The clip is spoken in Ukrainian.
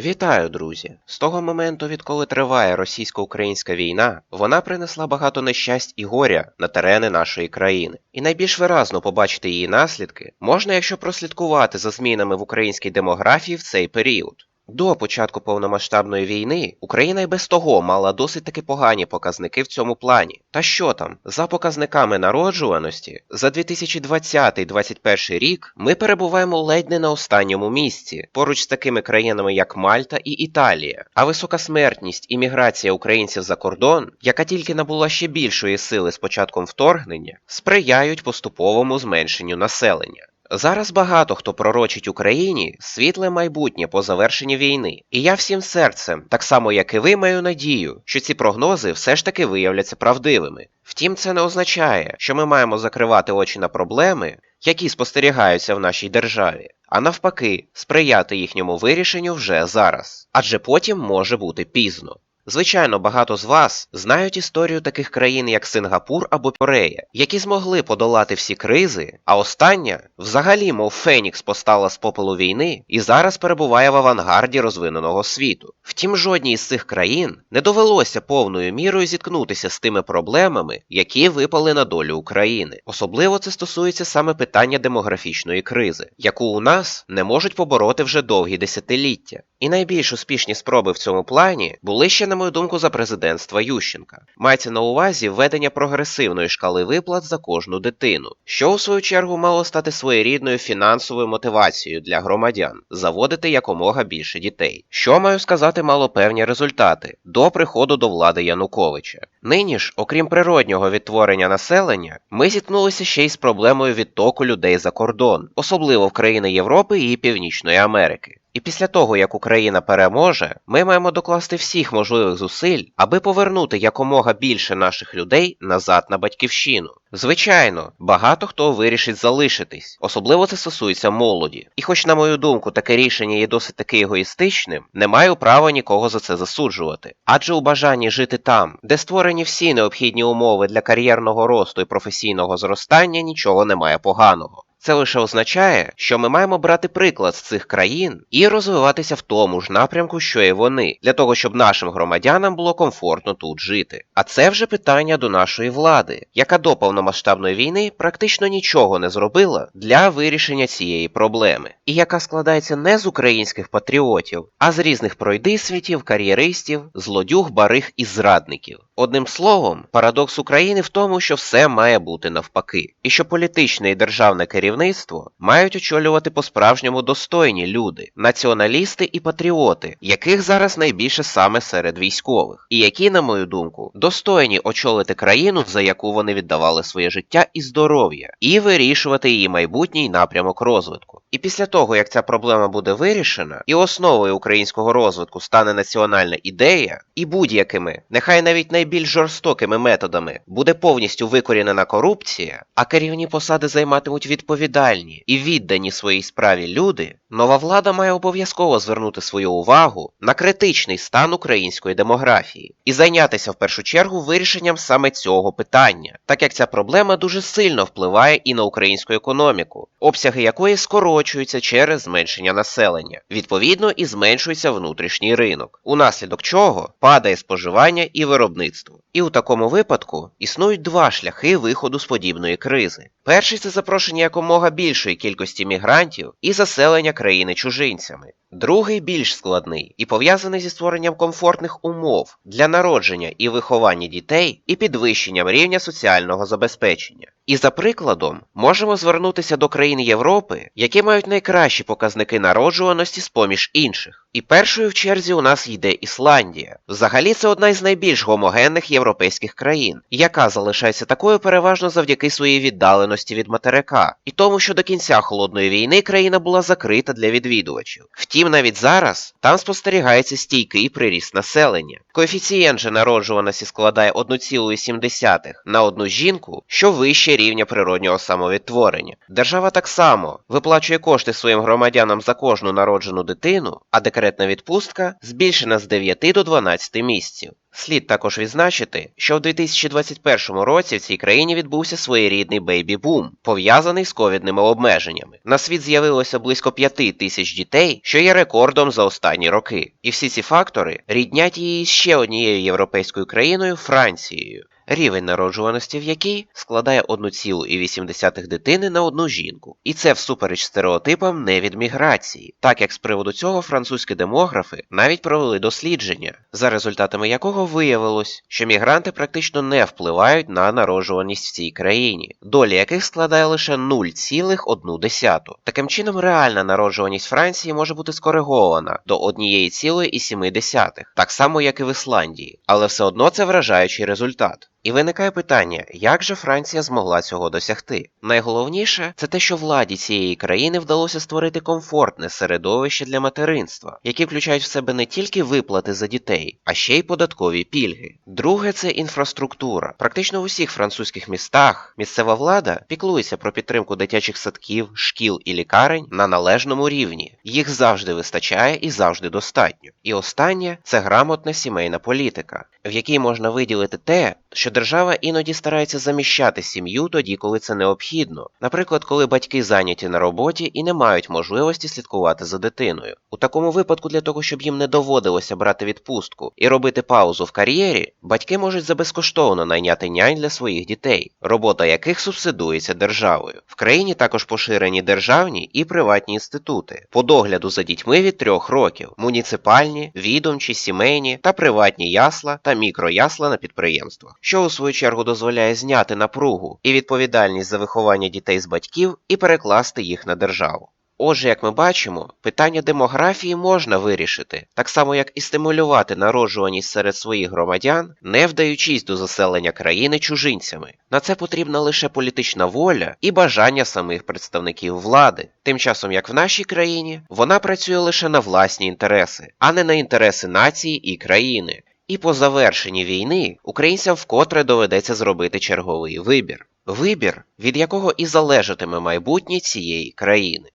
Вітаю, друзі! З того моменту, відколи триває російсько-українська війна, вона принесла багато нещасть і горя на терени нашої країни. І найбільш виразно побачити її наслідки можна, якщо прослідкувати за змінами в українській демографії в цей період. До початку повномасштабної війни Україна й без того мала досить таки погані показники в цьому плані. Та що там, за показниками народжуваності, за 2020-2021 рік ми перебуваємо ледь не на останньому місці, поруч з такими країнами, як Мальта і Італія. А висока смертність і міграція українців за кордон, яка тільки набула ще більшої сили з початком вторгнення, сприяють поступовому зменшенню населення. Зараз багато хто пророчить Україні світле майбутнє по завершенні війни, і я всім серцем, так само як і ви, маю надію, що ці прогнози все ж таки виявляться правдивими. Втім, це не означає, що ми маємо закривати очі на проблеми, які спостерігаються в нашій державі, а навпаки, сприяти їхньому вирішенню вже зараз, адже потім може бути пізно. Звичайно, багато з вас знають історію таких країн, як Сингапур або Корея, які змогли подолати всі кризи, а остання, взагалі, мов Фенікс постала з попелу війни і зараз перебуває в авангарді розвиненого світу. Втім, жодній з цих країн не довелося повною мірою зіткнутися з тими проблемами, які випали на долю України. Особливо це стосується саме питання демографічної кризи, яку у нас не можуть побороти вже довгі десятиліття. І найбільш успішні спроби в цьому плані були ще, на мою думку, за президентства Ющенка. Мається на увазі введення прогресивної шкали виплат за кожну дитину, що у свою чергу мало стати своєрідною фінансовою мотивацією для громадян заводити якомога більше дітей. Що маю сказати, мало певні результати до приходу до влади Януковича. Нині ж, окрім природнього відтворення населення, ми зіткнулися ще й з проблемою відтоку людей за кордон, особливо в країни Європи і Північної Америки. І після того, як Україна переможе, ми маємо докласти всіх можливих зусиль, аби повернути якомога більше наших людей назад на батьківщину. Звичайно, багато хто вирішить залишитись, особливо це стосується молоді. І хоч, на мою думку, таке рішення є досить таки егоїстичним, не маю права нікого за це засуджувати. Адже у бажанні жити там, де створені всі необхідні умови для кар'єрного росту і професійного зростання, нічого немає поганого. Це лише означає, що ми маємо брати приклад з цих країн і розвиватися в тому ж напрямку, що і вони, для того, щоб нашим громадянам було комфортно тут жити. А це вже питання до нашої влади, яка до повномасштабної війни практично нічого не зробила для вирішення цієї проблеми, і яка складається не з українських патріотів, а з різних пройдисвітів, кар'єристів, злодюг, бариг і зрадників. Одним словом, парадокс України в тому, що все має бути навпаки, і що політичне і державне керівництво мають очолювати по-справжньому достойні люди, націоналісти і патріоти, яких зараз найбільше саме серед військових, і які, на мою думку, достойні очолити країну, за яку вони віддавали своє життя і здоров'я, і вирішувати її майбутній напрямок розвитку. І після того, як ця проблема буде вирішена, і основою українського розвитку стане національна ідея, і будь-якими, нехай навіть найбільш жорстокими методами, буде повністю викорінена корупція, а керівні посади займатимуть відповідальні і віддані своїй справі люди, нова влада має обов'язково звернути свою увагу на критичний стан української демографії і зайнятися в першу чергу вирішенням саме цього питання, так як ця проблема дуже сильно впливає і на українську економіку, обсяги якої скорочуються через зменшення населення, відповідно і зменшується внутрішній ринок, унаслідок чого падає споживання і виробництво. І у такому випадку існують два шляхи виходу з подібної кризи. Перший це запрошення якомога більшої кількості мігрантів і заселення країни чужинцями. Другий більш складний і пов'язаний зі створенням комфортних умов для народження і виховання дітей і підвищенням рівня соціального забезпечення. І за прикладом можемо звернутися до країн Європи, які мають найкращі показники народжуваності з поміж інших. І першою в черзі у нас йде Ісландія. Взагалі це одна із найбільш гомогенних європейських країн, яка залишається такою переважно завдяки своїй віддаленості від материка, і тому, що до кінця холодної війни країна була закрита для відвідувачів. Втім, навіть зараз там спостерігається стійкий приріст населення. Коефіцієнт же народжуваності складає 1,7 на одну жінку, що вище рівня природнього самовідтворення. Держава так само виплачує кошти своїм громадянам за кожну народжену дитину, а декретна відпустка збільшена з 9 до 12 місяців. Слід також відзначити, що в 2021 році в цій країні відбувся своєрідний бейбі-бум, пов'язаний з ковідними обмеженнями. На світ з'явилося близько 5 тисяч дітей, що є рекордом за останні роки. І всі ці фактори ріднять її з ще однією європейською країною Францією. Рівень народжуваності в якій складає 1,8 дитини на одну жінку. І це всупереч стереотипам не від міграції, так як з приводу цього французькі демографи навіть провели дослідження, за результатами якого виявилось, що мігранти практично не впливають на народжуваність в цій країні, доля яких складає лише 0,1. Таким чином, реальна народжуваність Франції може бути скоригована до 1,7, так само як і в Ісландії, але все одно це вражаючий результат. І виникає питання, як же Франція змогла цього досягти? Найголовніше це те, що владі цієї країни вдалося створити комфортне середовище для материнства, які включають в себе не тільки виплати за дітей, а ще й податкові пільги. Друге це інфраструктура. Практично в усіх французьких містах місцева влада піклується про підтримку дитячих садків, шкіл і лікарень на належному рівні. Їх завжди вистачає і завжди достатньо. І останнє це грамотна сімейна політика, в якій можна виділити те, що держава іноді старається заміщати сім'ю тоді, коли це необхідно. Наприклад, коли батьки зайняті на роботі і не мають можливості слідкувати за дитиною. У такому випадку, для того, щоб їм не доводилося брати відпустку і робити паузу в кар'єрі, батьки можуть за безкоштовно найняти нянь для своїх дітей, робота яких субсидується державою. В країні також поширені державні і приватні інститути по догляду за дітьми від трьох років: муніципальні, відомчі, сімейні та приватні ясла та мікроясла на підприємствах, у свою чергу дозволяє зняти напругу і відповідальність за виховання дітей з батьків і перекласти їх на державу. Отже, як ми бачимо, питання демографії можна вирішити, так само як і стимулювати народжуваність серед своїх громадян, не вдаючись до заселення країни чужинцями. На це потрібна лише політична воля і бажання самих представників влади. Тим часом, як в нашій країні, вона працює лише на власні інтереси, а не на інтереси нації і країни. І по завершенні війни українцям вкотре доведеться зробити черговий вибір. Вибір, від якого і залежатиме майбутнє цієї країни.